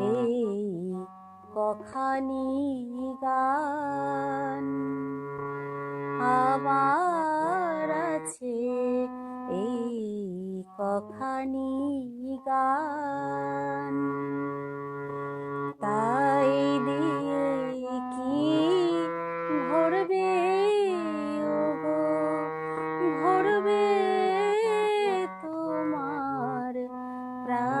হবে কখানি গান আবার আছে, এই কখানি গান। তাই দিয়ে কি ভরবে, ওগো, ভরবে তোমার প্রাণ।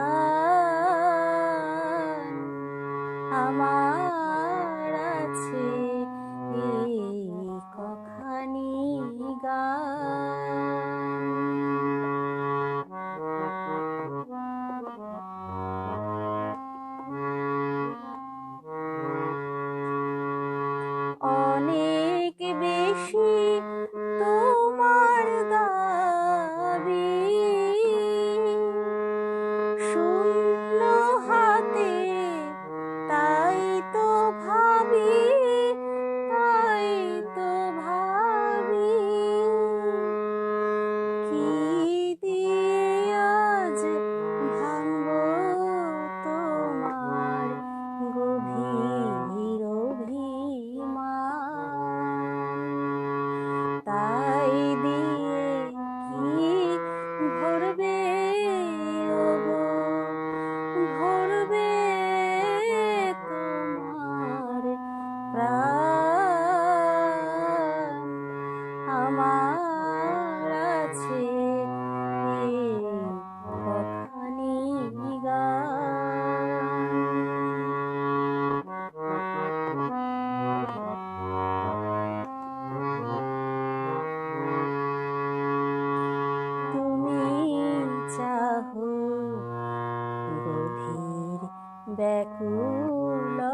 ব্যাকুলতা।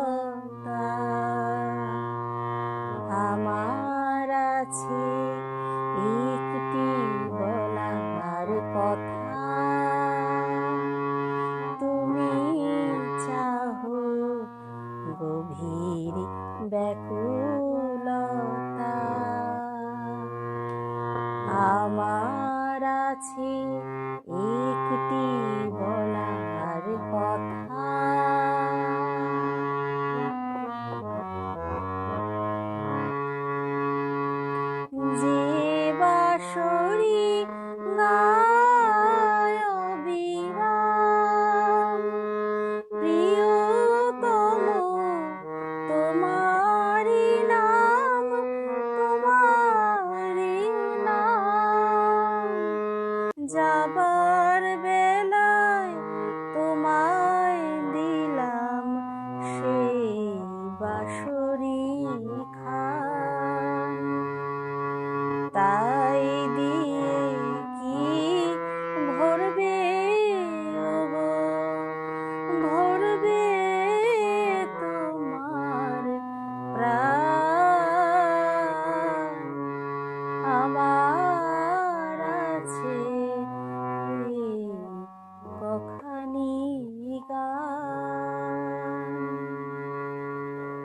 আমার আছে একটি বলার কথা। তুমি চাহো গভীর ব্যাকুলতা। আমার আছে একটি i'm Papa.